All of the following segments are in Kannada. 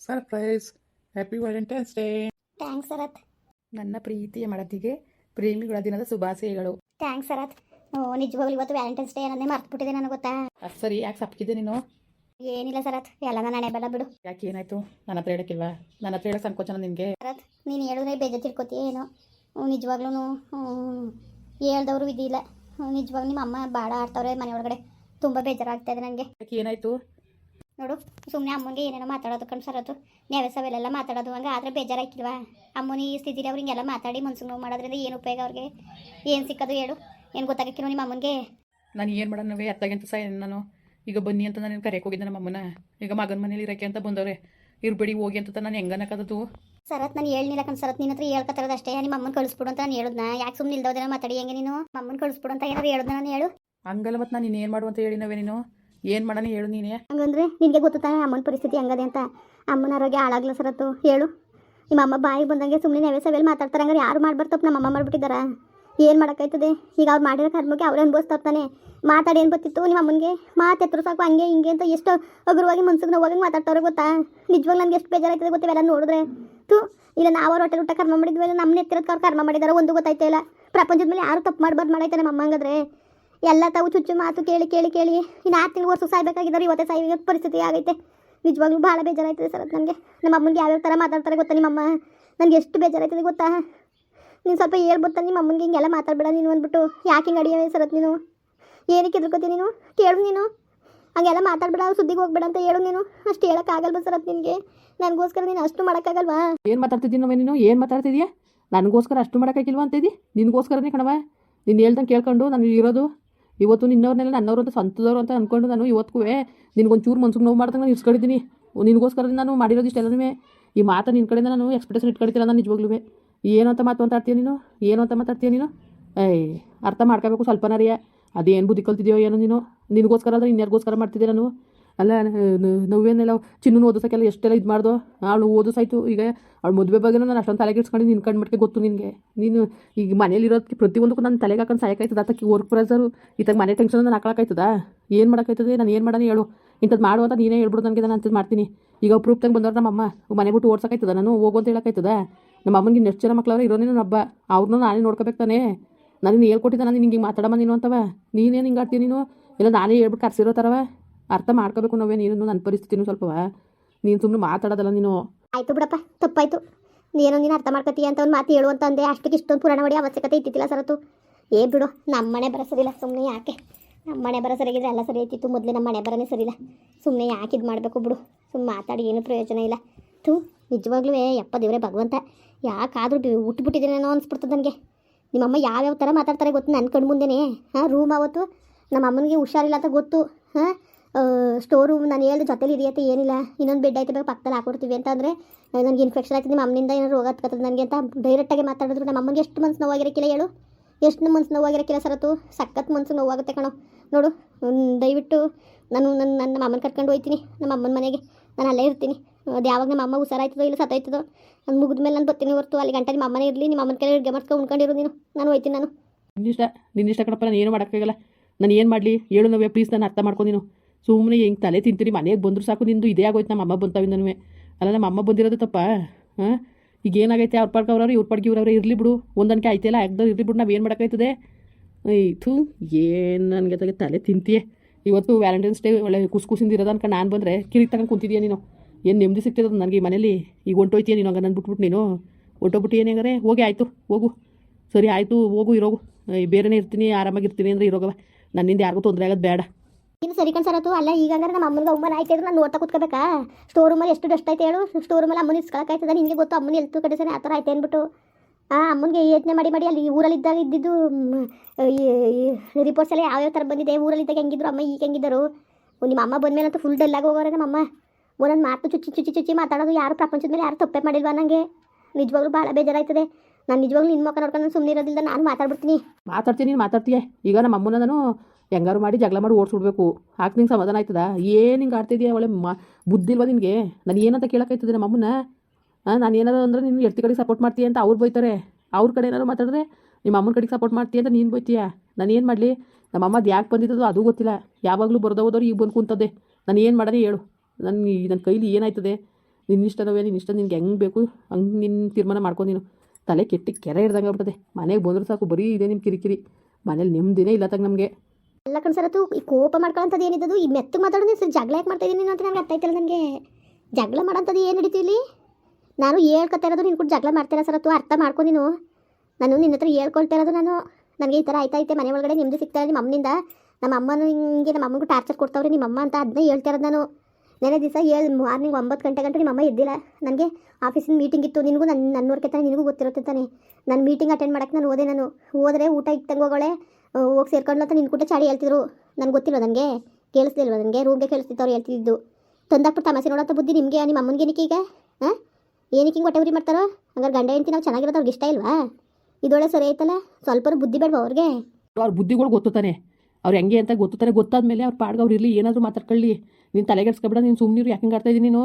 Surprise happy Valentine's day thanks Sarath ನನ್ನ ಪ್ರೀತಿಯ ಮಡತಿಗೆ ಪ್ರೇಮಿಗಳ ದಿನದ ಶುಭಾಶಯಗಳು. ಥ್ಯಾಂಕ್ಸ್ ಸರತ್ ಓ ನಿಜವಾಗ್ಲೂ ಇವತ್ತು ವ್ಯಾಲೆಂಟೈನ್ಸ್ ಡೇ ಅನ್ನೋದೇ ಮರ್ತ್ಬಿಟ್ಟಿದೆ ನನಗೆ ಗೊತ್ತಾ? ಅದು ಸರಿ ಯಾಕೆ ಸಪ್ಕಿದ್ದೆ ನೀನು? ಏನಿಲ್ಲ ಸರತ್ ಎಲ್ಲ ನನ್ನ ಹಣೆ ಬಲ್ಲ ಬಿಡು. ಯಾಕೆ ಏನಾಯ್ತು? ನನ್ನ ಹತ್ರ ಹೇಳಕ್ಕಿಲ್ವಾ? ನನ್ನ ಹತ್ರ ಹೇಳಕ್ಕೆ ಸಂಕೋಚನ ನಿನಗೆ? ಸರತ್ ನೀನು ಹೇಳಿದ್ರೆ ಬೇಜ ತಿಳ್ಕೊತೀಯ ಏನೋ? ನಿಜವಾಗ್ಲೂ ಹೇಳ್ದವ್ರು ಇದಿಲ್ಲ ನಿಜವಾಗ್ಲೂ ನಿಮ್ಮ ಅಮ್ಮ ಬಾಡ ಆಡ್ತವ್ರೆ ಮನೆ ಒಳಗಡೆ ತುಂಬ ಬೇಜಾರಾಗ್ತಾ ಇದೆ ನನಗೆ ಯಾಕೆ ಏನಾಯ್ತು? ನೋಡು ಸುಮ್ಮನೆ ಅಮ್ಮನಿಗೆ ಏನೇನೋ ಮಾತಾಡೋದು ಕಣ್ ಸರತ್ತು ನೆವೆಸವೆಲ್ಲ ಮಾತಾಡೋದು ಹಂಗೆ ಆದರೆ ಬೇಜಾರಾಕಿಲ್ವಾ ಅಮ್ಮನ ಈ ಸ್ಥಿತಿಲಿ ಅವ್ರು ಹಿಂಗೆಲ್ಲ ಮಾತಾಡಿ ಮನ್ಸಿಗೆ ನೋವು ಮಾಡೋದ್ರಿಂದ ಏನು ಉಪಯೋಗ ಅವ್ರಿಗೆ? ಏನು ಸಿಕ್ಕೋದು ಹೇಳು? ಏನು ಗೊತ್ತಾಗಕ್ಕಿರೋ ನಿಮ್ಮ ಅಮ್ಮನಿಗೆ? ನಾನು ಏನು ಮಾಡೋಣವೇ ಅತ್ತಾಗೆ ಅಂತ ಸಹ ನಾನು. ಈಗ ಬನ್ನಿ ಅಂತ ನಾನು ಕರೆಯಕ್ಕೆ ಹೋಗಿದ್ದೆ ನಮ್ಮ ಅಮ್ಮನ ಈಗ ಮಗನ ಮನೇಲಿ ಇರಕ್ಕೆ ಅಂತ ಬಂದವ್ರೆ. ಇರ್ಬೇಡಿ ಹೋಗಿ ಅಂತ ನಾನು ಹೆಂಗನಕ್ಕದದು ಸರತ್ ನಾನು ಹೇಳಿಲ್ಲ ಕಣ್ ಸರತ್ ನಿನ್ನ ಹತ್ರ ಹೇಳ್ಕೊತಾರದ ಅಷ್ಟೇ. ನಿಮ್ಮ ಅಮ್ಮನ ಕಳಿಸ್ಬಿಡು ಅಂತ ನಾನು ಹೇಳುದ್ನ. ಯಾಕೆ ಸುಮ್ಮನೆ ಇಲ್ದೋದೇನೋ ಮಾತಾಡಿ ಹೆಂಗೆ ನೀನು? ಅಮ್ಮನ ಕಳಿಸ್ಬಿಡು ಅಂತ ಏನಾರು ಹೇಳುದ್ನ ನಾನು ಹೇಳು. ಹಂಗಲ್ಲ ಮತ್ತು ನಾನು ಇನ್ನೇನು ಮಾಡು ಅಂತ ಹೇಳಿನವೇ ನೀನು. ಏನು ಮಾಡೋಣ ಹೇಳು ನೀನೇ? ಹಂಗಂದ್ರೆ ನಿನಗೆ ಗೊತ್ತಾ ಅಮ್ಮನ ಪರಿಸ್ಥಿತಿ ಹಂಗದೆ ಅಂತ? ಅಮ್ಮನ ಆರೋಗ್ಯ ಹಾಳಾಗ್ಲ ಸರತ್ತು ಹೇಳು. ನಿಮ್ಮ ಅಮ್ಮ ಬಾಯಿಗೆ ಬಂದಂಗೆ ಸುಮ್ಮನೆ ನೆವೆ ಸವೆಲ್ ಮಾತಾಡ್ತಾರೆ, ಹಂಗಾರೆ ಯಾರು ಮಾಡ್ಬಾರ್ದು ತಪ್ಪು ನಮ್ಮ ಅಮ್ಮ ಮಾಡ್ಬಿಟ್ಟಿದ್ದಾರಾ? ಏನು ಮಾಡೋಕ್ಕಾಯ್ತದೆ? ಈಗ ಅವ್ರು ಮಾಡಿರೋ ಕರ್ಮಕ್ಕೆ ಅವ್ರು ಅನ್ಭವಿಸ್ತಾ ತಾನೆ. ಮಾತಾಡಿ ಏನು ಗೊತ್ತಿತ್ತು ನಿಮ್ಮ ಅಮ್ಮನಿಗೆ? ಮಾತೆತ್ತರು ಸಾಕು, ಹಂಗೆ ಹಿಂಗೆ ಅಂತ ಎಷ್ಟು ಹಗುರವಾಗಿ ಮನ್ಸಿಗೆ ನೋವಾಗಿ ಮಾತಾಡ್ತಾವ್ರೆ ಗೊತ್ತಾ? ನಿಜವಾಗ್ ನನಗೆ ಎಷ್ಟು ಬೇಜಾರಾಯ್ತದೆ ಗೊತ್ತಿವೆಲ್ಲ ನೋಡಿದ್ರೆ? ತು ಇಲ್ಲ ನಾವು ಅವ್ರ ಹೊಟ್ಟೆ ಊಟ ಕರ್ಮ ಮಾಡಿದ್ವಿ ನಮ್ಮ ಎತ್ತಿರೋದಕ್ಕೆ ಅವ್ರು ಕರ್ಮ ಮಾಡಿದಾರೆ ಒಂದು ಗೊತ್ತಾಯ್ತಾ ಇಲ್ಲ? ಪ್ರಪಂಚದ ಮೇಲೆ ಯಾರು ತಪ್ಪು ಮಾಡ್ಬಾರ್ದು ಮಾಡೈತೆ ನಮ್ಮ ಅಮ್ಮ ಹಂಗಾದ್ರೆ ಎಲ್ಲ ತಾವು ಚುಚ್ಚು ಮಾತು ಕೇಳಿ ಕೇಳಿ ಕೇಳಿ ಇನ್ನು ಆರು ತಿಂಗಳು ವರ್ಷ ಸಾಯ್ಬೇಕಾಗಿದ್ದಾರೆ. ಇವತ್ತೇ ಸಾಯೋ ಪರಿಸ್ಥಿತಿ ಆಗೈತೆ. ನಿಜವಾಗ್ಲೂ ಭಾಳ ಬೇಜಾರಾಯ್ತದೆ ಸರ್ ನನಗೆ. ನಮ್ಮ ಅಮ್ಮನಿಗೆ ಯಾವ್ಯಾವ ಥರ ಮಾತಾಡ್ತಾರೆ ಗೊತ್ತಾ ನಿಮ್ಮಮ್ಮ? ನನಗೆ ಎಷ್ಟು ಬೇಜಾರಾಯ್ತದೆ ಗೊತ್ತಾ? ನೀನು ಸ್ವಲ್ಪ ಹೇಳ್ಬೋದ? ನಿಮ್ಮ ಅಮ್ಮನಿಗೆ ಹಿಂಗೆಲ್ಲ ಮಾತಾಡಬೇಡ ನೀನು ಅಂದ್ಬಿಟ್ಟು. ಯಾಕೆ ಹಿಂಗೆ ಅಡಿಯ ಸರತ್ ನೀನು? ಏನಕ್ಕೆ ಎದ್ರಕೋತಿ ನೀನು? ಕೇಳು ನೀನು. ಹಂಗೆಲ್ಲ ಮಾತಾಡ್ಬೇಡ ಸುದ್ದಿಗೆ ಹೋಗ್ಬೇಡ ಅಂತ ಹೇಳು ನೀನು. ಅಷ್ಟು ಹೇಳೋಕ್ಕಾಗಲ್ವ ಸರತ್ ನಿನಗೆ? ನನಗೋಸ್ಕರ ನೀನು ಅಷ್ಟು ಮಾಡೋಕ್ಕಾಗಲ್ವಾ ಏನು ಮಾತಾಡ್ತಿದ್ದೀನವ ನೀನು? ಏನು ಮಾತಾಡ್ತಿದ್ಯಾ ನನಗೋಸ್ಕರ ಅಷ್ಟು ಮಾಡೋಕ್ಕಾಗಿಲ್ವಾ ಅಂತಿದ್ದಿ ನಿನಗೋಸ್ಕರನೇ ಕಣವ ನೀನು ಹೇಳ್ದಂಗೆ ಕೇಳ್ಕೊಂಡು ನಾನು ಇರೋದು ಇವತ್ತು ನಿನ್ನವ್ರನ್ನೆಲ್ಲ ನನ್ನವರು ಅಂತ ಸ್ವಂತದವ್ರು ಅಂತ ಅಂದ್ಕೊಂಡು ನಾನು ಇವತ್ತಿಗೂ ನಿನಗೊಂಚೂರು ಮನ್ಸಿಗೆ ನೋವು ಮಾಡ್ದಂಗೆ ನಾನು ಇಸ್ಕೊಂಡಿದ್ದೀನಿ ನಿನಗೋಸ್ಕರ ನಾನು ಮಾಡಿರೋದು ಇಷ್ಟೆಲ್ಲನೂ. ಈ ಮಾತು ನಿನ್ನ ಕಡೆಯಿಂದ ನಾನು ಎಕ್ಸ್ಪೆಕ್ಟೇಷನ್ ಇಟ್ಕೊಳ್ತಿಲ್ಲ ನಾನು ನಿಜವಾಗ್ಲೂ. ಏನು ಅಂತ ಮಾತು ಮಾತಾಡ್ತೀಯ ನೀನು? ಏನು ಅಂತ ಮಾತಾಡ್ತೀಯ ನೀನು? ಏಯ್, ಅರ್ಥ ಮಾಡ್ಕೋಬೇಕು ಸ್ವಲ್ಪನಾರಿಯ. ಅದೇನು ಬುದ್ಧಿ ಕಲ್ತಿದ್ಯೋ ಏನೋ ನೀನು? ನಿನಗೋಸ್ಕರ ಅಂದರೆ ಇನ್ಯಾರಿಗೋಸ್ಕರ ಮಾಡ್ತಿದ್ದೆ ನಾನು ಅಲ್ಲ ನೋವೇನೆಲ್ಲ ಚಿನ್ನೂ ಓದಿಸೋಕೆಲ್ಲ ಎಷ್ಟೆಲ್ಲ ಇದು ಮಾಡ್ದೋ? ಅವಳು ಓದಿಸಾಯ್ತು ಈಗ ಅವಳು ಮದುವೆ ಬಗ್ಗೆ ನಾನು ಅಷ್ಟೊಂದು ತಲೆಗೆ ಇಟ್ಸ್ಕೊಂಡು ನಿನ್ನ ಕಣ್ಣು ಮಟ್ಟಿಗೆ ಗೊತ್ತು ನಿನಗೆ. ನೀನು ಈಗ ಮನೇಲಿರೋದಕ್ಕೆ ಪ್ರತಿಯೊಂದಕ್ಕೂ ನಾನು ತಲೆಗೆ ಹಾಕೊಂಡು ಸಾಯಕಾಯ್ತದ ಅದಕ್ಕೆ ವರ್ಕ್ ಪ್ರೆಸರು ಇತ್ತಾಗ ಮನೆ ಟೆನ್ಷನ್ ನಾನು ಹಾಕೊಳಕಾಯ್ತದ ಏನು ಮಾಡೋಕ್ಕಾಯ್ತದೆ? ನಾನು ಏನು ಮಾಡೋಣ ಹೇಳು. ಇಂಥದ್ದು ಮಾಡು ಅಂತ ನೀನೇ ಹೇಳ್ಬಿಡು ನನಗೆ, ನಾನು ಅಂಥದ್ದು ಮಾಡ್ತೀನಿ. ಈಗ ಪ್ರೂಫ್ ತಂಗೆ ಬಂದವ್ರು ನಮ್ಮಮ್ಮ ಮನೆ ಬಿಟ್ಟು ಓಡ್ಸೋಕ್ಕಾಯ್ತದ ನಾನು ಹೋಗು ಅಂತ ಹೇಳೋಕ್ಕಾಯ್ತದ ನಮ್ಮ ಅಮ್ಮನಿಗೆ ಇನ್ನೆಷ್ಟು ಜನ ಮಕ್ಳವ್ರೆ? ಇರೋನೇ ನನ್ನ ಹಬ್ಬ. ಅವ್ರನ್ನೂ ನಾನೇ ನೋಡ್ಕೋಬೇಕು ತಾನೇ. ನಾನು ಹೇಳ್ಕೊಟ್ಟಿದ್ದ, ನಾನು ನಿಂಗೆ ಹಿಂಗೆ ಮಾತಾಡಮ್ಮ ನೀನು ಅಂತವ. ನೀನೇನು ಹಿಂಗೆ ಆಡ್ತೀನಿ ನೀನು? ಇಲ್ಲ, ನಾನೇ ಹೇಳ್ಬಿಟ್ಟು ಕರ್ಸಿರೋ ಥರವ ಅರ್ಥ ಮಾಡ್ಕೋಬೇಕು ನಾವೇ ನೀನು ನನ್ನ ಪರಿಸ್ಥಿತಿನೂ ಸ್ವಲ್ಪ ನೀನು ಸುಮ್ಮನೆ ಮಾತಾಡೋದಲ್ಲ ನೀನು. ಆಯಿತು ಬಿಡಪ್ಪ, ತಪ್ಪಾಯ್ತು. ನೀನು ನೀನು ಅರ್ಥ ಮಾಡ್ಕೊತೀಯ ಅಂತ ಒಂದು ಮಾತು ಹೇಳು ಅಂತ ಅಂದೆ. ಅಷ್ಟಕ್ಕೆ ಇಷ್ಟೊಂದು ಪುರಾಣ ಮಾಡಿ ಅವಶ್ಯಕತೆ ಇತ್ತಿಲ್ಲ ಸರತು. ಏ ಬಿಡು ನಮ್ಮ ಮನೆ ಬರೋ ಸುಮ್ಮನೆ ಯಾಕೆ? ನಮ್ಮ ಮನೆ ಬರೋ ಸರಿಯಾಗಿದ್ರೆ ಎಲ್ಲ ಸರಿ ಐತಿತ್ತು ಮೊದಲೇ ನಮ್ಮ ಮನೆ ಬರೋನೇ ಸರಿಯಿಲ್ಲ. ಸುಮ್ಮನೆ ಯಾಕೆ ಇದು ಮಾಡಬೇಕು ಬಿಡು. ಸುಮ್ಮನೆ ಮಾತಾಡಿ, ಏನು ಪ್ರಯೋಜನ ಇಲ್ಲ. ಥೂ, ನಿಜವಾಗ್ಲೂ ಯಪ್ಪ ದೇವರೇ, ಭಗವಂತ. ಯಾಕಾದರೂ ಹುಟ್ಟುಬಿಟ್ಟಿದ್ದೇನೋ ಅನ್ಸ್ಬಿಡ್ತದೆ ನನಗೆ. ನಿಮ್ಮಮ್ಮ ಯಾವ್ಯಾವ ಥರ ಮಾತಾಡ್ತಾರೆ ಗೊತ್ತು ನನ್ನ ಕಣ್ಣು ಮುಂದೆನೇ ಹಾಂ, ರೂಮ್ ಅವತ್ತು. ನಮ್ಮ ಅಮ್ಮನಿಗೆ ಹುಷಾರಿಲ್ಲ ಅಂತ ಗೊತ್ತು. ಹಾಂ ಸ್ಟೋರ್ ರೂಮ್ ನಾನು ಹೇಳಿದ ಜೊತೆಲಿ ಇದೆಯತ್ತೆ ಏನಿಲ್ಲ. ಇನ್ನೊಂದು ಬೆಡ್ ಐತೆ ಬೇಕು ಪಕ್ಕದಲ್ಲಿ ಹಾಕೊಡ್ತೀವಿ ಅಂತ ಅಂದರೆ ನನಗೆ ಇನ್ಫೆಕ್ಷನ್ ಆಯ್ತು ನಿಮ್ಮ ಅಮ್ಮನಿಂದ ಏನೋ ರೋಗ ಹತ್ಕತ್ತದ ನನಗೆ ಅಂತ ಡೈರೆಕ್ಟಾಗಿ ಮಾತಾಡಿದ್ರು. ನಮ್ಮ ಅಮ್ಮನಿಗೆ ಎಷ್ಟು ಮನ್ಸು ನೋವಾಗಿರಕ್ಕಿಲ್ಲ ಹೇಳು. ಎಷ್ಟು ಮನ್ಸು ನೋವಾಗಿರಕ್ಕಿಲ್ಲ ಸರತು? ಸಖತ್ ಮನ್ಸು ನೋವಾಗುತ್ತೆ ಕಣೋ. ನೋಡು ದಯವಿಟ್ಟು ನಾನು ನನ್ನ ನನ್ನ ಅಮ್ಮನ ಕರ್ಕೊಂಡು ಹೋಗ್ತೀನಿ ನಮ್ಮ ಅಮ್ಮನ ಮನೆಗೆ. ನಾನು ಅಲ್ಲೇ ಇರ್ತೀನಿ. ಅದು ಯಾವಾಗ ನಮ್ಮ ಅಮ್ಮ ಹುಷಾರಾಯ್ತದೋ ಇಲ್ಲ ಸತ್ತೋಯ್ತದೋ ನಾನು ಮುಗಿದ ಮೇಲೆ ನಾನು ಬರ್ತೀನಿ ಹೊರತು. ಅಲ್ಲಿ ಗಂಟೆ ನಿಮ್ಮ ಅಮ್ಮನೇ ಇರಲಿ, ನಿಮ್ಮ ಅಮ್ಮನ ಕೈಯಲ್ಲಿ ಅಡುಗೆ ಮಾಡ್ಕೊಂಡು ನೀನು. ನಾನು ಹೋಯ್ತೀನಿ ನಾನು. ನಿನ್ನಿಷ್ಟ ನಿನ್ನಿಷ್ಟ ಕಡಪ್ಪ ನಾನು ಏನು ಮಾಡೋಕ್ಕಾಗಲ್ಲ. ನಾನು ಏನು ಮಾಡಲಿ? ಹೇಳು ನಾವೇ ಪ್ಲೀಸ್ ನಾನು ಅರ್ಥ ಮಾಡ್ಕೊಂಡು ಸುಮ್ಮನೆ ಹಿಂಗೆ ತಲೆ ತಿಂತೀರಿ ಮನೆಗೆ ಬಂದರೂ ಸಾಕು, ನಿಂದು ಇದೇ ಆಗೋಯ್ತು ನಮ್ಮ ಅಮ್ಮ ಬಂತಾವಿಂದನೂ ಅಲ್ಲ ನಮ್ಮ ಅಮ್ಮ ಬಂದಿರೋದು ತಪ್ಪ? ಹಾಂ? ಈಗ ಏನಾಗೈತೆ ಅವ್ರ ಪಾಡ್ಗೆ ಅವ್ರವ್ರು, ಇವ್ರ ಪಾಡ್ಗೆ ಇವ್ರವ್ರೆ, ಇರಲಿ ಬಿಡು. ಒಂದನಕ್ಕೆ ಆಯ್ತಿಲ್ಲ ಯಾಕ್ದವ್ರು ಇರಲಿ ಬಿಡು, ನಾವು ಏನು ಮಾಡೋಕ್ಕಾಯ್ತದೆ? ಥೂ, ಏನು ನನಗೆ ತಗೆ ತಲೆ ತಿಂತೀಯೇ. ಇವತ್ತು ವ್ಯಾಲೆಂಟೈನ್ಸ್ ಡೇ, ಒಳ್ಳೆ ಕುಸ್ ಕುಸಿಂದ ಇರೋದು ಅನ್ಕೊಂಡು ನಾನು ಬಂದರೆ ಕಿರಿಕ್ ತಗೊಂಡು ಕುಂತಿದ್ಯಾ ನೀನು? ಏನು ನೆಮ್ಮದಿ ಸಿಗ್ತದ ನನಗೆ ಈ ಮನೇಲಿ? ಈಗ ಹೊಂಟೋಯ್ತೀಯ ನೀನು, ಹಂಗೆ ನಾನು ನೀನು? ಹೊಂಟೋಗ್ಬಿಟ್ಟು ಏನಾಗಾರೆ ಹೋಗಿ, ಆಯಿತು, ಹೋಗು. ಸರಿ, ಆಯಿತು, ಹೋಗು, ಇರೋಗು. ಬೇರೆನೇ ಇರ್ತೀನಿ ಆರಾಮಾಗಿರ್ತೀನಿ ಅಂದರೆ ಇರೋಗವ. ನನ್ನಿಂದ ಯಾರಿಗೂ ತೊಂದರೆ ಆಗೋದು ಬೇಡ. ಇನ್ನು ಸರಿ ಕಣ್ಸರತ್ತು ಅಲ್ಲ ಈಗ ಹಂಗಾರೆ ನಮ್ಮ ಅಮ್ಮನಿಗೆ ಅಮ್ಮನ ಆಯ್ತು ನಾನು ನೋಡ್ತಾ ಕೂತ್ಕೋಬೇಕಾ? ಸ್ಟೋರ್ ರೂಮಲ್ಲಿ ಎಷ್ಟು ಡಸ್ಟ್ ಐತೆ ಹೇಳು? ಸ್ಟೋರ್ ರೂಮಲ್ಲಿ ಅಮ್ಮನ ಇಸ್ಕೊಳಕಾಯ್ತದ ನಿನಗೆ ಗೊತ್ತು ಅಮ್ಮನ ಎಲ್ತು ಕಡೆ ಸರಿ ಆ ಥರ ಆಯ್ತು ಅಂದ್ಬಿಟ್ಟು. ಆ, ಅಮ್ಮನಿಗೆ ಯೋಚನೆ ಮಾಡಿ ಮಾಡಿ ಅಲ್ಲಿ ಊರಲ್ಲಿ ಇದ್ದಾಗ ಇದ್ದಿದ್ದು ರಿಪೋರ್ಟ್ಸ್ ಎಲ್ಲ ಯಾವ್ಯಾವ ಥರ ಬಂದಿದೆ? ಊರಲ್ಲಿದ್ದಾಗ ಹೆಂಗಿದ್ರು ಅಮ್ಮ, ಈಗ ಹೆಂಗಿದ್ದರು? ನಿಮ್ಮ ಅಮ್ಮ ಬಂದಮೇಲೆ ಅಂತೂ ಫುಲ್ ಡಲ್ಲಾಗಿ ಹೋಗೋರೆ ನಮ್ಮ ಅಮ್ಮ. ಒಂದೊಂದು ಮಾತು ಚುಚ್ಚಿ ಚುಚ್ಚಿ ಚುಚ್ಚಿ ಮಾತಾಡೋದು ಯಾರು ಪ್ರಪಂಚದ ಮೇಲೆ ಯಾರು ತಪ್ಪೇ ಮಾಡಿಲ್ವಾ ನನಗೆ ನಿಜವಾಗ್ಲೂ ಭಾಳ ಬೇಜಾರಾಯ್ತದೆ. ನಾನು ನಿಜವಾಗ್ಲೂ ನಿನ್ನ ಮುಖ ನೋಡ್ಕೊಂಡು ಸುಮ್ಮನೆ ಇರೋದಿಲ್ಲ ನಾನು ಮಾತಾಡ್ಬಿಡ್ತೀನಿ. ಮಾತಾಡ್ತೀನಿ, ನೀನು ಮಾತಾಡ್ತೀಯ. ಈಗ ನಮ್ಮ ಅಮ್ಮನ ನಾನು ಹೆಂಗಾರು ಮಾಡಿ ಜಗಳ ಮಾಡಿ ಓಡಿಸ್ಬಿಡ್ಬೇಕು. ಹಾಕಿ ನಿಂಗೆ ಸಮಾಧಾನ ಆಯ್ತದ? ಏನು ಹಿಂಗೆ ಆಡ್ತಿದ್ಯಾ ಒಳ್ಳೆ ಮಾ ಬುದ್ಧಿಲ್ವ ನಿನಗೆ? ನಾನು ಏನಂತ ಕೇಳೋಕ್ಕಾಯ್ತದೆ ನಮ್ಮ ಅಮ್ಮನ ನಾನು ಏನಾರು ಅಂದ್ರೆ ನೀನು ಎತ್ತಿ ಕಡೆಗೆ ಸಪೋರ್ಟ್ ಮಾಡ್ತೀಯ ಅಂತ ಅವ್ರು ಬೈತಾರೆ. ಅವ್ರ ಕಡೆ ಏನಾದ್ರು ಮಾತಾಡಿದ್ರೆ ನಿಮ್ಮ ಅಮ್ಮನ ಕಡೆಗೆ ಸಪೋರ್ಟ್ ಮಾಡ್ತೀಯ ಅಂತ ನೀನು ಬೈತೀಯಾ? ನಾನು ಏನು ಮಾಡಲಿ? ನಮ್ಮ ಅಮ್ಮದು ಯಾಕೆ ಬಂದಿದ್ದದು ಅದು ಗೊತ್ತಿಲ್ಲ. ಯಾವಾಗಲೂ ಬರ್ದ ಹೋದವ್ರು ಈಗ ಬಂದು ಕುಂತದ್ದೆ. ನಾನು ಏನು ಮಾಡೋದೇ ಹೇಳು. ನನ್ನ ನನ್ನ ಕೈಲಿ ಏನಾಯ್ತದೆ? ನಿನ್ನ ಇಷ್ಟನವೇ ನಿನ್ನ ಇಷ್ಟ ನಿನ್ಗೆ ಹೆಂಗೆ ಬೇಕು? ಹಂಗೆ ನಿನ್ನ ತೀರ್ಮಾನ ಮಾಡ್ಕೊಂಡು ನೀನು. ತಲೆ ಕೆಟ್ಟಿ ಕೆರೆ ಹಿಡ್ದಂಗೆ ಆಗ್ಬಿಡ್ತದೆ ಮನೆಗೆ ಬಂದರೂ ಸಾಕು, ಬರೀ ಇದೆ ನಿಮ್ಮ ಕಿರಿಕಿರಿ. ಮನೇಲಿ ನೆಮ್ಮದಿನೇ ಇಲ್ಲ ತಗ ನಮಗೆ. ಅಲ್ಲ ಕಣ್ ಸರತು ಈ ಕೋಪ ಮಾಡ್ಕೊಳ್ಳೋಂಥದ್ದು ಏನಿದ್ದದು ಈ ಮೆತ್ತಗೆ ಮಾತಾಡೋದು ಸರ್? ಜಗಳ ಯಾಕೆ ಮಾಡ್ತಾ ಇದ್ದೀನಿ ಅಂತ ನನಗೆ ಅರ್ಥ ಆಯ್ತಲ್ಲ ನನಗೆ ಜಗಳ ಮಾಡೋಂಥದ್ದು ಏನು ನಡೀತು ಇಲ್ಲಿ? ನಾನು ಹೇಳ್ಕೊತಾ ಇರೋದು ನೀನು ಕೂಡ ಜಗಳ ಸರ್? ಸರತು ಅರ್ಥ ಮಾಡ್ಕೊ ನೀನು. ನಾನು ನಿನ್ನ ಹತ್ರ ಹೇಳ್ಕೊಳ್ತಾ ಇರೋದು ನಾನು. ನನಗೆ ಈ ಥರ ಐತೆ? ಮನೆ ಒಳಗಡೆ ನಿಮ್ಮದು ಸಿಗ್ತಾ ನಿಮ್ಮ ಅಮ್ಮನಿಂದ. ನಮ್ಮ ಅಮ್ಮನ ಹಿಂಗೆ ನಮ್ಮ ಅಮ್ಮಗೂ ಟಾರ್ಚರ್ ಕೊಡ್ತಾವ್ರಿ ನಿಮ್ಮ ಅಮ್ಮ ಅಂತ ಅದನ್ನೇ ಹೇಳ್ತಾ ಇರೋದು ನಾನು. ನೆನೆ ದಿವಸ ಏಳು ಮಾರ್ನಿಂಗ್ ಒಂಬತ್ತು ಗಂಟೆ ಗಂಟೆ ನಿಮ್ಮ ಅಮ್ಮ ಎದ್ದಿಲ್ಲ. ನನಗೆ ಆಫೀಸಿನ ಮೀಟಿಂಗ್ ಇತ್ತು. ನಿನಗೂ ನನ್ನ ನನ್ನೂರ್ಗೆ ತಾನೆ ನಿನಗೂ ಗೊತ್ತಿರುತ್ತೆ ತಾನೆ. ನಾನು ಮೀಟಿಂಗ್ ಅಟೆಂಡ್ ಮಾಡೋಕ್ಕೆ ನಾನು ಹೋದೆ ನಾನು. ಹೋದರೆ ಊಟ ಇಟ್ಟಂಗೆ ಹೋಗೋಳೆ. ಹೋಗಿ ಸೇರ್ಕೊಂಡ್ಲತ್ತ ಅಂತ ನಿನ್ನ ಕೂಡ ಚಾಡಿ ಹೇಳ್ತಿದ್ರು. ನನಗೆ ಗೊತ್ತಿಲ್ಲ ನನಗೆ? ಕೇಳಿಸ್ತಿಲ್ವ ನನಗೆ? ರೂಮ್ಗೆ ಕೇಳಿಸ್ತಿತ್ತು ಅವ್ರು ಹೇಳ್ತಿದ್ದು. ತಂದಾಕ್ಬಿಟ್ಟು ತಮಾಸೆ ನೋಡೋಂಥ ಬುದ್ಧಿ ನಿಮಗೆ, ನಿಮ್ಮ ಅಮ್ಮನಿಗೆ ಏನಕ್ಕೆ ಈಗ? ಹಾಂ ಏನಕ್ಕೆ ಹಿಂಗೆ ಹೊಟ್ಟೆ ಮಾಡ್ತಾರೋ? ಹಂಗಾರೆ ಗಂಡ ಹೆಂಡ್ತಿ ನಾವು ಚೆನ್ನಾಗಿರೋದು ಅವ್ರಿಗೆ ಇಷ್ಟ ಇಲ್ವಾ? ಇದೊಳೆ ಸರಿ ಐತಲ್ಲ? ಸ್ವಲ್ಪ ಬುದ್ಧಿ ಬೇಡವಾ ಅವ್ರಿಗೆ? ಅವ್ರ ಬುದ್ಧಿಗಳು ಗೊತ್ತು ತಾನೆ. ಅವ್ರು ಹೆಂಗೆ ಅಂತ ಗೊತ್ತು ತಾನೆ. ಗೊತ್ತಾದ್ಮೇಲೆ ಅವ್ರು ಪಾಡ್ಗೆ ಅವ್ರು ಇರಲಿ, ಏನಾದರೂ ಮಾತಾಡ್ಕೊಳ್ಳಿ. ನೀನು ತಲೆಗೆಡ್ಸ್ಕೊಬೇಡ ನೀನು ಸುಮ್ಮನಿರು ಯಾಕೆ ಹಿಂಗೆ ಆಡ್ತಾಯಿದ್ದೀನಿ ನೀನು?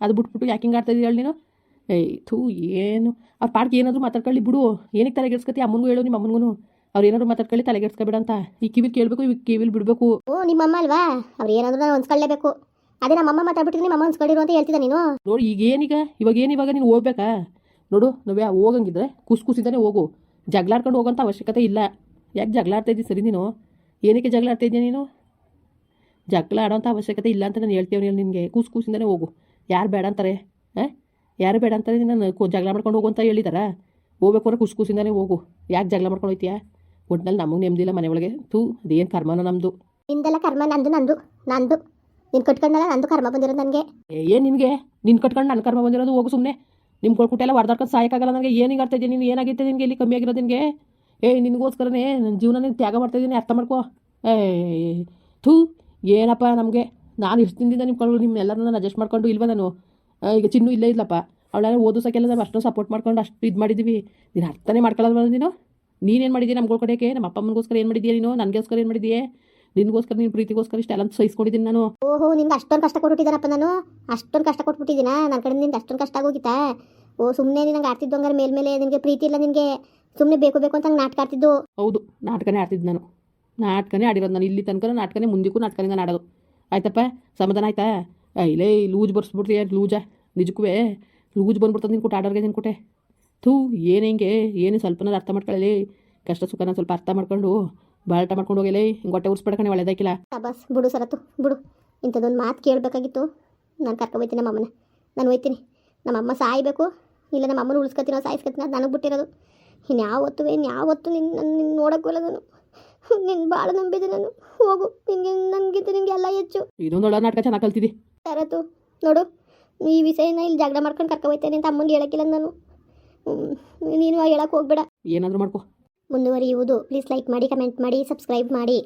ಅದು ಬಿಟ್ಬಿಟ್ಟು ಯಾಕೆ ಹಿಂಗೆ ಇದ್ದೀನಿ ಹೇಳಿ ನೀನು? ಏಯ್ ಥೂ, ಏನು? ಅವ್ರ ಪಾಡ್ಗೆ ಏನಾದರೂ ಮಾತಾಡ್ಕೊಳ್ಳಿ ಬಿಡು. ಏನಕ್ಕೆ ತಲೆಗೆಡ್ಸ್ಕತಿ ಅಮ್ಮನಿಗೂ ಹೇಳು, ನಿಮ್ಮ ಅಮ್ಮನಿಗೂ ಅವ್ರು ಏನಾದ್ರು ಮಾತಾಡ್ಕೊಳ್ಳಿ ತಲೆಗೆಡ್ಸ್ಕೊಬೇಡ ಅಂತ. ಈ ಕಿವಿ ಕೇಳಬೇಕು ಈ ಕಿವಿಲ್ ಬಿಡಬೇಕು. ಓ ನಿಮ್ಮಮ್ಮ ಅಲ್ವಾ ಅವ್ರು ಏನಾದ್ರು ನಾನು ಹೊಂದ್ಕೊಳ್ಳೇಬೇಕು. ಅದೇ ನಮ್ಮಮ್ಮ ಮಾತಾಡ್ಬಿಟ್ಟಿದ್ರೆ ನಿಮ್ಮ ಅಮ್ಮ ಹೊಂದ್ಕೊಂಡಿರು ಅಂತ ಹೇಳ್ತಿದ್ದ ನೀನು? ನೋಡಿ ಈಗ ಏನೀಗ ಇವಾಗ ಏನು ಇವಾಗ ನೀನು ಹೋಗ್ಬೇಕಾ ನೋಡು ನಾವೇ ಹೋಗಂಗಿದ್ರೆ ಕುಸ್ ಕುಸಿದಾನೆ ಹೋಗು. ಜಗಳಾಡ್ಕೊಂಡು ಹೋಗೋಂಥ ಅವಶ್ಯಕತೆ ಇಲ್ಲ. ಯಾಕೆ ಜಗಳ ಆಡ್ತಾ ಸರಿ ನೀನು? ಏನಕ್ಕೆ ಜಗಳ ಆಡ್ತಾ ಇದೆಯಾ ನೀನು? ಜಗಳ ಆಡೋಂಥ ಅವಶ್ಯಕತೆ ಇಲ್ಲ ಅಂತ ನಾನು ಹೇಳ್ತೀವಿ ನಿನಗೆ. ಕೂಸು ಕೂಸಿಂದನೇ ಹೋಗು. ಯಾರು ಬೇಡ ಅಂತಾರೆ? ಹಾಂ? ಯಾರು ಬೇಡ ಅಂತಾರೆ ನಾನು ಜಗಳ ಮಾಡ್ಕೊಂಡು ಹೋಗು ಅಂತ ಹೇಳಿದಾರ? ಹೋಗ್ಬೇಕು ಅಂದ್ರೆ ಕುಸ್ ಕೂಸಿಂದನೇ ಹೋಗು. ಯಾಕೆ ಜಗಳ ಮಾಡ್ಕೊಂಡು ಹೋಯ್ತೀಯಾ? ಒಟ್ನಲ್ಲಿ ನಮಗೆ ನೆಮ್ಮದಿಲ್ಲ ಮನೆ ಒಳಗೆ. ತೂ ಅದೇನು ಕರ್ಮನೋ ನಮ್ಮದು ನಿಂದೆಲ್ಲ ಕರ್ಮ ನಂದು ನಂದು ನಂದು. ನೀನು ಕಟ್ಕೊಂಡಲ್ಲ ನಂದು ಕರ್ಮ ಬಂದಿರೋದು ನನಗೆ. ಏನು ನಿನಗೆ? ನಿನ್ನ ಕಟ್ಕೊಂಡು ನನ್ನ ಕರ್ಮ ಬಂದಿರೋದು ಹೋಗು ಸುಮ್ಮನೆ ನಿಮ್ಮ ಕೊಳ್ಕುಟ್ಟೆಲ್ಲ ಹೊಡೆದಾಡ್ಕೊಂಡು ಆಗಲ್ಲ ನನಗೆ ಏನು ಹಿಂಗೆ ಇದ್ದೀನಿ ನೀನು? ಏನಾಗಿತ್ತೆ ನಿನಗೆ? ಇಲ್ಲಿ ಕಮ್ಮಿ ಆಗಿರೋದು ನಿನಗೆ? ಏ ನಿನಗೋಸ್ಕರನೇ ನನ್ನ ಜೀವನ ತ್ಯಾಗ ಮಾಡ್ತಾ ಇದ್ದೀನಿ ಅರ್ಥ ಮಾಡ್ಕೋ. ಏ ಥೂ ಏನಪ್ಪ ನಮಗೆ? ನಾನು ಇಷ್ಟು ದಿನದಿಂದ ನಿಮ್ಮ ಕಳು ನಿಮ್ಮೆಲ್ಲರೂ ನಾನು ಅಡ್ಜಸ್ಟ್ ಮಾಡ್ಕೊಂಡು ಇಲ್ವ ನಾನು? ಈಗ ಚಿನ್ನೂ ಇಲ್ಲೇ ಇಲ್ಲಪ್ಪ ಅವಳೆಲ್ಲ ಓದಿಸೋಕ್ಕೆಲ್ಲ ನಾವು ಅಷ್ಟೊಂದು ಸಪೋರ್ಟ್ ಮಾಡ್ಕೊಂಡು ಅಷ್ಟು ಇದು ಮಾಡಿದ್ದೀವಿ ನೀನು ಅರ್ಥನೇ ಮಾಡ್ಕೊಳ್ಳೋದು ನೀನು? ನೀನೇನು ಮಾಡಿದ್ದೀಯ ನಮ್ಗಳ ಕಡೆಗೆ ನಮ್ಮ ಅಪ್ಪ ಅಮ್ಮನಿಗೋಸ್ಕರ ಏನು ಮಾಡಿದ್ದೀಯ ನೀನು? ನನಗೋಸ್ಕರ ಏನು ಮಾಡಿದ್ದೀಯ ನಿನಗೋಸ್ಕರ ನೀನು ಪ್ರೀತಿಗೋಸ್ಕರ ಇಷ್ಟೆಲ್ಲ ಸಹಿಸ್ಕೊಂಡಿದ್ದೀನಿ ನಾನು. ಓಹೋ ನಿನ್ಗೆ ಅಷ್ಟೊಂದು ಕಷ್ಟ ಕೊಟ್ಬಿಟ್ಟಿದ್ದಾರಪ್ಪ ನಾನು. ಅಷ್ಟೊಂದು ಕಷ್ಟ ಕೊಟ್ಬಿಟ್ಟಿದ್ದೀನಾ? ನನ್ನ ಕಡೆ ನಿಂದ ಅಷ್ಟೊಂದು ಕಷ್ಟ ಆಗೋಗಿತ್ತಾ? ಓ ಸುಮ್ಮನೆ ನಿನಗೆ ಆಡ್ತಿದ್ದು ಹಂಗಾರೆ ಮೇಲ್ಮೇಲೆ ನಿನಗೆ ಪ್ರೀತಿ ಇಲ್ಲ ನಿನಗೆ. ಸುಮ್ಮನೆ ಬೇಕು ಬೇಕು ಅಂತ ಹಂಗೆ ನಾಟಕ ಆಡ್ತಿದ್ದು. ಹೌದು ನಾಟಕನೇ ಆಡ್ತಿದ್ದು ನಾನು. ನಾಟಕನೇ ಆಡಿರೋದು ನಾನು. ಇಲ್ಲಿ ತನಕ ನಾಟಕನೇ ಮುಂದಕ್ಕೂ ನಾಟಕನೇ ನಾನು ಆಡೋದು ಆಯ್ತಪ್ಪ ಸಮಾಧಾನ ಆಯ್ತಾ? ಇಲ್ಲೇ ಲೂಜ್ ಬರ್ಸ್ಬಿಡ್ತೀಯ? ಲೂಜಾ? ನಿಜಕ್ಕೂ ಲೂಜ್ ಬಂದ್ಬಿಡ್ತದೆ ನಿನ್ ಕೊಟ್ಟು ಆಡೋರ್ಗೆ ನಿನ್ ಕೊಟ್ಟೆ. ಥೂ ಏನು ಹಿಂಗೆ? ಏನು ಸ್ವಲ್ಪನಾದ್ರು ಅರ್ಥ ಮಾಡ್ಕೊಳ್ಳಲಿ ಕಷ್ಟ ಸುಖನ ಸ್ವಲ್ಪ ಅರ್ಥ ಮಾಡ್ಕೊಂಡು ಬಾಳ್ಟ ಮಾಡ್ಕೊಂಡು ಹೋಗಲೇ ಹಿಂಗೆ ಹೊಟ್ಟೆ ಉರ್ಸ್ಬೇಡಕಣೆ ಒಳ್ಳೇದಾಕಿಲ್ಲ ಬಸ್ ಬಿಡು ಸರತ್ತು ಬಿಡು. ಇಂಥದ್ದೊಂದು ಮಾತು ಕೇಳಬೇಕಾಗಿತ್ತು. ನಾನು ಕರ್ಕೊಬೋಯ್ತೀನಿ ನಮ್ಮ ಅಮ್ಮನ ನಾನು ಹೋಯ್ತೀನಿ. ನಮ್ಮಮ್ಮ ಸಾಯಬೇಕು. ಇಲ್ಲ ನಮ್ಮ ಅಮ್ಮನ ಉಳಿಸ್ಕೊತೀನೋ ಸಾಯಿಸ್ಕೊತೀನೋ ಅದು ನನಗೆ ಬಿಟ್ಟಿರೋದು. ಇನ್ಯಾವತ್ತು ಇನ್ಯಾವತ್ತು ನಿನ್ನ ನಿನ್ನ ನಿನ್ನ ನೋಡೋಕ್ಕಲ್ಲ ನಾನು ನಿನ್ನ ಭಾಳ ನಂಬಿದೆ ನಾನು. ಹೋಗು. ನಿನಗೆ ನನಗಿಂತ ನಿಮಗೆ ಎಲ್ಲ ಹೆಚ್ಚು. ಇದೊಂದು ಒಳ್ಳೆ ನಾಟಕ ಚೆನ್ನಾಗಿ ಕಲ್ತಿದ್ದಿ ಸರತ್ತು ನೋಡು. ಈ ವಿಷಯನ ಇಲ್ಲಿ ಜಗಳ ಮಾಡ್ಕೊಂಡು ಕರ್ಕೊಬೋಯ್ತೇನೆ ಅಂತ ಅಮ್ಮನಿಗೆ ಹೇಳೋಕ್ಕಿಲ್ಲ ನಾನು. ನೀನು ಹೇಳಕ್ಕೆ ಹೋಗ್ಬೇಡ. ಏನಾದರೂ ಮಾಡ್ಕೊ. ಮುಂದುವರಿಯುವುದು. ಪ್ಲೀಸ್ ಲೈಕ್ ಮಾಡಿ ಕಮೆಂಟ್ ಮಾಡಿ ಸಬ್ಸ್ಕ್ರೈಬ್ ಮಾಡಿ.